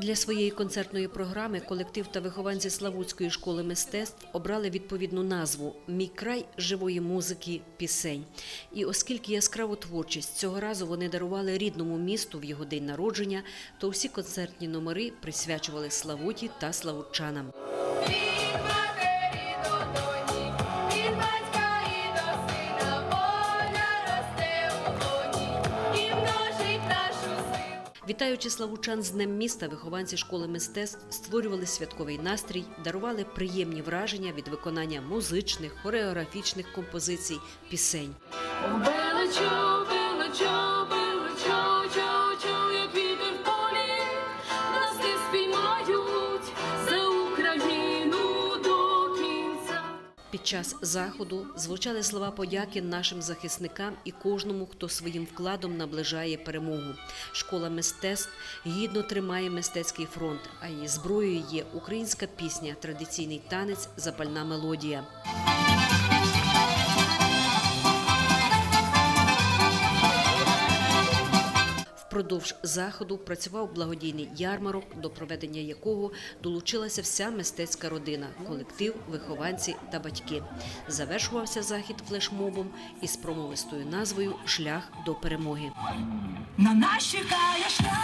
Для своєї концертної програми колектив та вихованці Славутської школи мистецтв обрали відповідну назву Мій край живої музики пісень. І оскільки яскраву творчість цього разу вони дарували рідному місту в його день народження, то всі концертні номери присвячували Славуті та славутчанам. Вітаючи славучан з Днем міста, вихованці школи мистецтв створювали святковий настрій, дарували приємні враження від виконання музичних, хореографічних композицій, пісень. Белечо, белечо, Під час заходу звучали слова подяки нашим захисникам і кожному, хто своїм вкладом наближає перемогу. Школа мистецтв гідно тримає мистецький фронт, а її зброєю є українська пісня, традиційний танець, запальна мелодія. Впродовж заходу працював благодійний ярмарок, до проведення якого долучилася вся мистецька родина, колектив, вихованці та батьки. Завершувався захід флешмобом із промовистою назвою Шлях до перемоги. На нас чекає шлях.